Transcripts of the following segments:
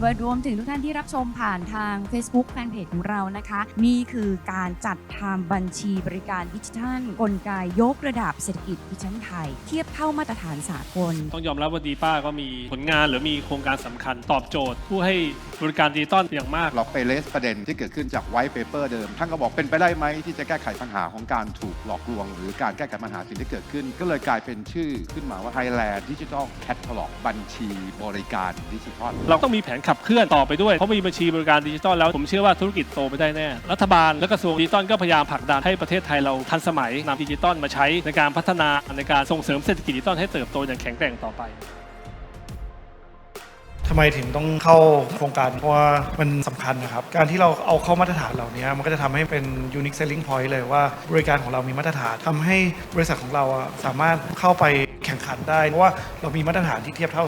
โดยรวมถึงทุกท่านที่รับชมผ่านทาง Facebook แฟนเพจของเรานะคะ นี่คือการจัดทำบัญชีบริการดิจิทัล กลไกยกระดับเศรษฐกิจดิจิทัลไทย เทียบเท่ามาตรฐานสากล ต้องยอมรับว่าดีป้าก็มีผลงานหรือมีโครงการสำคัญตอบโจทย์ ผู้ให้บริการดิจิตอลอย่างมาก เราไปเลสประเด็นที่เกิดขึ้นจากไวท์เปเปอร์เดิม ท่านก็บอกเป็นไปได้ไหมที่จะแก้ไขปัญหาของการถูกหลอกลวง หรือการแก้ไขปัญหาสิ่งที่เกิดขึ้น ก็เลยกลายเป็นชื่อขึ้นมาว่า Thailand Digital Catalog บัญชีบริการดิจิทัล เราต้องมีแผนขับเคลื่อนต่อไปด้วย เพราะมีบัญชีบริการดิจิตอลแล้ว ผมเชื่อว่าธุรกิจโตไปได้แน่ รัฐบาลและกระทรวงดิจิตอลก็พยายามผลักดันให้ประเทศไทยเราทันสมัยนำดิจิตอลมาใช้ในการพัฒนาในการส่งเสริมเศรษฐกิจดิจิตอลให้เติบโตอย่างแข็งแกร่งต่อไปทำไมถึงต้องเข้าโครงการเพราะว่ามันสำคัญนะครับ การที่เราเอาเข้ามาตรฐานเหล่านี้มันก็จะทำให้เป็น unique selling point เลยว่าบริการของเรามีมาตรฐานทำให้บริษัทของเราสามารถเข้าไปแข่งขันได้เพราะว่าเรามีมาตรฐานที่เทียบเท่า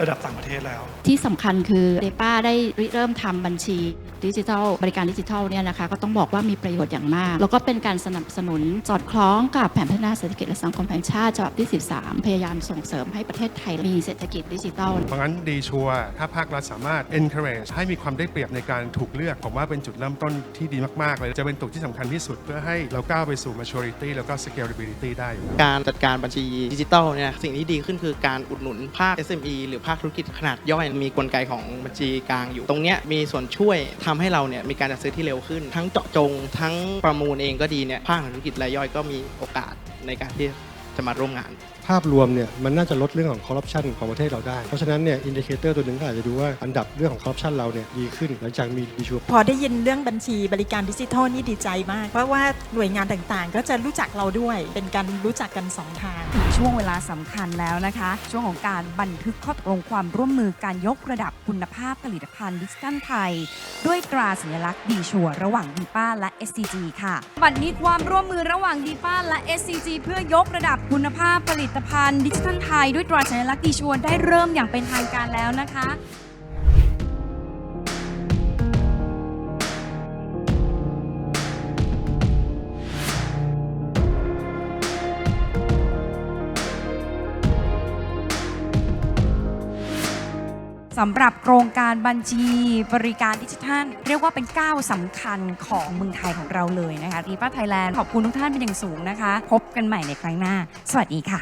ระดับต่างประเทศแล้ว ที่สำคัญคือเดป้าได้ริเริ่มทำบัญชี ดิจิทัล บริการดิจิทัลเนี่ยนะคะก็ต้องบอกว่ามีประโยชน์อย่างมาก แล้วก็เป็นการสนับสนุนสอดคล้องกับแผนพัฒนาเศรษฐกิจและสังคมแห่งชาติฉบับที่ 13 พยายามส่งเสริมให้ประเทศไทยมีเศรษฐกิจดิจิทัล เพราะงั้นดีชัวร์ถ้าภาครัฐสามารถ encourage ให้มีความได้เปรียบในการถูกเลือก ผมว่าเป็นจุดเริ่มต้นที่ดีมาก ๆ เลย จะเป็นตัวที่สำคัญที่สุดเพื่อให้เราก้าวไปสู่ maturity แล้วก็ scalability ได้อยู่แล้วการจัดการบัญชีดิจิทัลเนี่ยสิ่งที่ดีขึ้นคือการอุดหนุนภาค SME หรือภาคธุรกิจขนาดย่อยมีกลไกของบัญชีกลางอยู่ ตรงเนี้ยมีส่วนช่วยททำให้เราเนี่ยมีการจัดซื้อที่เร็วขึ้น ทั้งเจาะจง ทั้งประมูลเองก็ดีเนี่ยภาคธุรกิจรายย่อยก็มีโอกาสในการที่จะมาร่วมงานภาพรวมเนี่ยมันน่าจะลดเรื่องของคอร์รัปชันของประเทศเราได้ เพราะฉะนั้นเนี่ยอินดิเคเตอร์ตัวหนึ่งก็อาจจะดูว่าอันดับเรื่องของคอร์รัปชันเราเนี่ยดีขึ้นหลังจากมีดีชัวพอได้ยินเรื่องบัญชีบริการดิจิทัลนี่ดีใจมาก เพราะว่าหน่วยงานต่างๆ ก็จะรู้จักเราด้วย เป็นการรู้จักกันสองทาง ถึงช่วงเวลาสำคัญแล้วนะคะ ช่วงของการบันทึกข้อตกลงความร่วมมือการยกระดับคุณภาพผลิตภัณฑ์ดิจิทัลไทย ด้วยตราสัญลักษณ์ดีชัวระหว่างดีป้าและ SCG ค่ะ บัดนี้ความร่วมมือระหว่างดีป้าและ SCG เพื่อยกระดับคุณภาพผลิตตภัณฑ์ดิจิทัลไทยด้วยตราสัญลักษณ์ดีชวนได้เริ่มอย่างเป็นทางการแล้วนะคะ สำหรับโครงการบัญชีบริการดิจิทัล เรียกว่าเป็นก้าวสำคัญของเมืองไทยของเราเลยนะคะดีป้าไทยแลนด์ขอบคุณทุกท่านเป็นอย่างสูงนะคะ พบกันใหม่ในครั้งหน้า สวัสดีค่ะ